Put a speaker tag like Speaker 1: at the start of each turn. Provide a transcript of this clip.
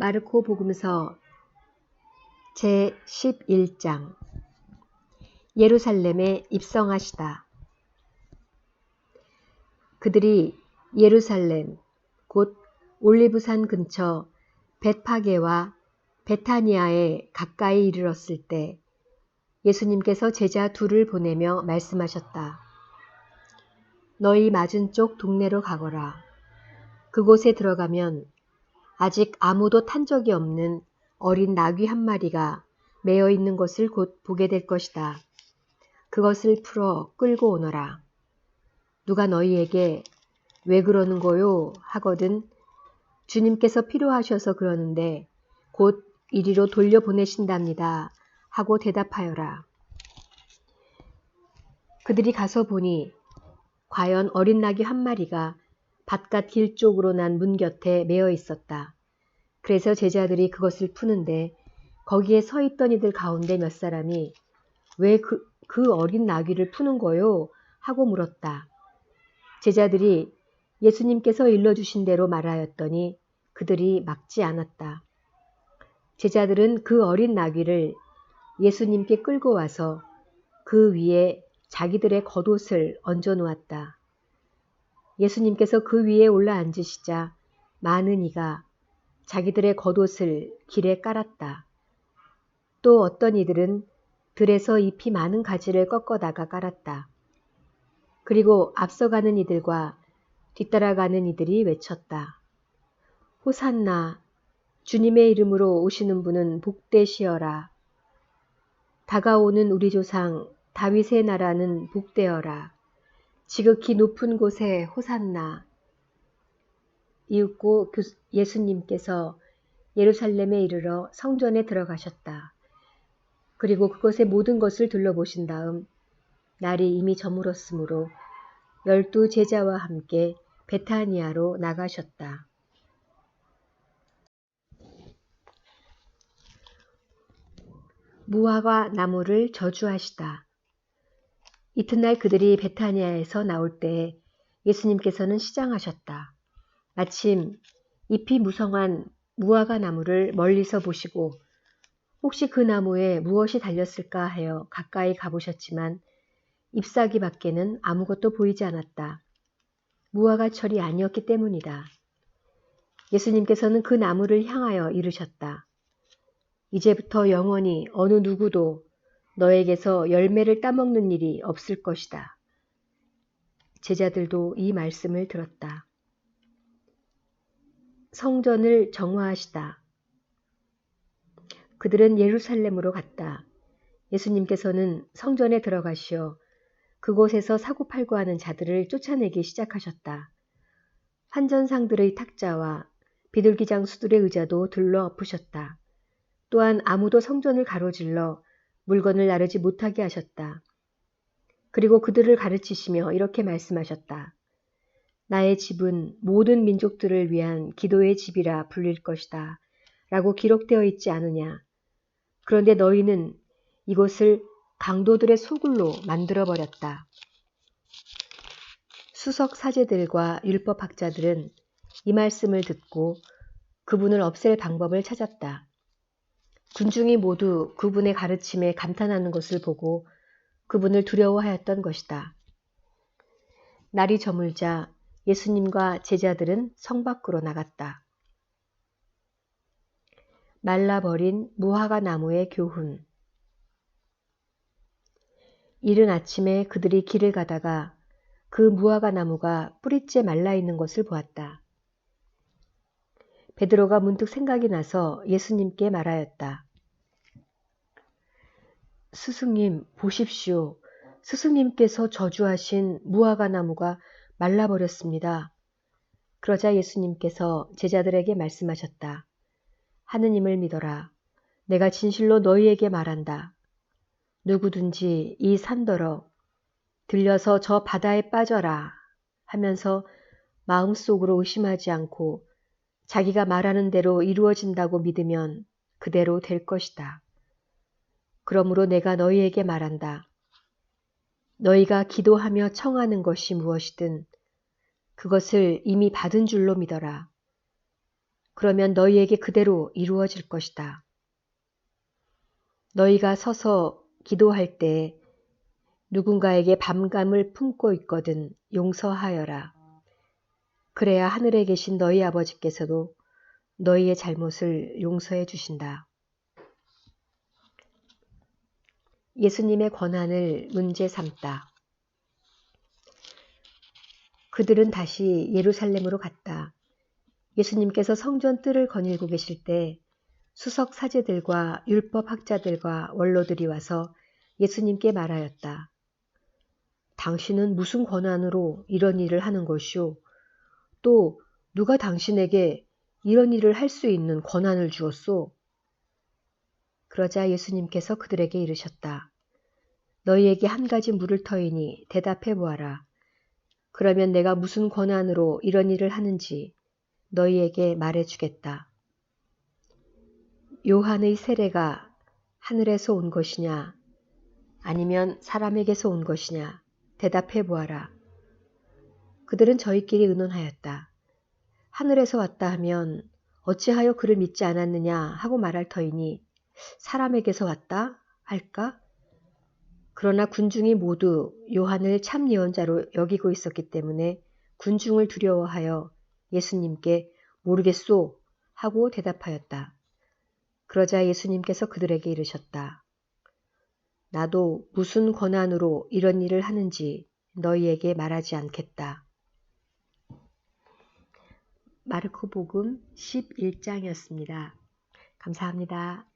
Speaker 1: 마르코 복음서 제 11장 예루살렘에 입성하시다. 그들이 예루살렘 곧 올리브산 근처 벳파게와 베타니아에 가까이 이르렀을 때 예수님께서 제자 둘을 보내며 말씀하셨다. 너희 맞은쪽 동네로 가거라. 그곳에 들어가면 아직 아무도 탄 적이 없는 어린 나귀 한 마리가 매어 있는 것을 곧 보게 될 것이다. 그것을 풀어 끌고 오너라. 누가 너희에게 왜 그러는 거요? 하거든 주님께서 필요하셔서 그러는데 곧 이리로 돌려보내신답니다. 하고 대답하여라. 그들이 가서 보니 과연 어린 나귀 한 마리가 바깥 길 쪽으로 난 문 곁에 매어 있었다. 그래서 제자들이 그것을 푸는데 거기에 서 있던 이들 가운데 몇 사람이 왜 그, 그 어린 나귀를 푸는 거요? 하고 물었다. 제자들이 예수님께서 일러주신 대로 말하였더니 그들이 막지 않았다. 제자들은 그 어린 나귀를 예수님께 끌고 와서 그 위에 자기들의 겉옷을 얹어 놓았다. 예수님께서 그 위에 올라 앉으시자 많은 이가 자기들의 겉옷을 길에 깔았다. 또 어떤 이들은 들에서 잎이 많은 가지를 꺾어다가 깔았다. 그리고 앞서가는 이들과 뒤따라가는 이들이 외쳤다. 호산나, 주님의 이름으로 오시는 분은 복되시어라. 다가오는 우리 조상 다윗의 나라는 복되어라. 지극히 높은 곳에 호산나 이윽고 예수님께서 예루살렘에 이르러 성전에 들어가셨다. 그리고 그것의 모든 것을 둘러보신 다음 날이 이미 저물었으므로 열두 제자와 함께 베타니아로 나가셨다. 무화과 나무를 저주하시다. 이튿날 그들이 베타니아에서 나올 때 예수님께서는 시장하셨다. 마침 잎이 무성한 무화과 나무를 멀리서 보시고 혹시 그 나무에 무엇이 달렸을까 하여 가까이 가보셨지만 잎사귀 밖에는 아무것도 보이지 않았다. 무화과철이 아니었기 때문이다. 예수님께서는 그 나무를 향하여 이르셨다. 이제부터 영원히 어느 누구도 너에게서 열매를 따먹는 일이 없을 것이다. 제자들도 이 말씀을 들었다. 성전을 정화하시다. 그들은 예루살렘으로 갔다. 예수님께서는 성전에 들어가시어 그곳에서 사고팔고 하는 자들을 쫓아내기 시작하셨다. 환전상들의 탁자와 비둘기장 수들의 의자도 들러 엎으셨다. 또한 아무도 성전을 가로질러 물건을 나르지 못하게 하셨다. 그리고 그들을 가르치시며 이렇게 말씀하셨다. 나의 집은 모든 민족들을 위한 기도의 집이라 불릴 것이다. 라고 기록되어 있지 않으냐. 그런데 너희는 이곳을 강도들의 소굴로 만들어버렸다. 수석 사제들과 율법학자들은 이 말씀을 듣고 그분을 없앨 방법을 찾았다. 군중이 모두 그분의 가르침에 감탄하는 것을 보고 그분을 두려워하였던 것이다. 날이 저물자 예수님과 제자들은 성 밖으로 나갔다. 말라버린 무화과 나무의 교훈. 이른 아침에 그들이 길을 가다가 그 무화과 나무가 뿌리째 말라 있는 것을 보았다. 베드로가 문득 생각이 나서 예수님께 말하였다. 스승님, 보십시오. 스승님께서 저주하신 무화과 나무가 말라버렸습니다. 그러자 예수님께서 제자들에게 말씀하셨다. 하느님을 믿어라. 내가 진실로 너희에게 말한다. 누구든지 이 산더러 들려서 저 바다에 빠져라 하면서 마음속으로 의심하지 않고 자기가 말하는 대로 이루어진다고 믿으면 그대로 될 것이다. 그러므로 내가 너희에게 말한다. 너희가 기도하며 청하는 것이 무엇이든 그것을 이미 받은 줄로 믿어라. 그러면 너희에게 그대로 이루어질 것이다. 너희가 서서 기도할 때 누군가에게 밤감을 품고 있거든 용서하여라. 그래야 하늘에 계신 너희 아버지께서도 너희의 잘못을 용서해 주신다. 예수님의 권한을 문제 삼다. 그들은 다시 예루살렘으로 갔다. 예수님께서 성전 뜰을 거닐고 계실 때 수석 사제들과 율법 학자들과 원로들이 와서 예수님께 말하였다. 당신은 무슨 권한으로 이런 일을 하는 것이오? 또 누가 당신에게 이런 일을 할 수 있는 권한을 주었소? 그러자 예수님께서 그들에게 이르셨다. 너희에게 한 가지 물을 터이니 대답해 보아라. 그러면 내가 무슨 권한으로 이런 일을 하는지 너희에게 말해 주겠다. 요한의 세례가 하늘에서 온 것이냐 아니면 사람에게서 온 것이냐 대답해 보아라. 그들은 저희끼리 의논하였다. 하늘에서 왔다 하면 어찌하여 그를 믿지 않았느냐 하고 말할 터이니 사람에게서 왔다 할까? 그러나 군중이 모두 요한을 참 예언자로 여기고 있었기 때문에 군중을 두려워하여 예수님께 모르겠소 하고 대답하였다. 그러자 예수님께서 그들에게 이르셨다. 나도 무슨 권한으로 이런 일을 하는지 너희에게 말하지 않겠다. 마르코 복음 11장이었습니다. 감사합니다.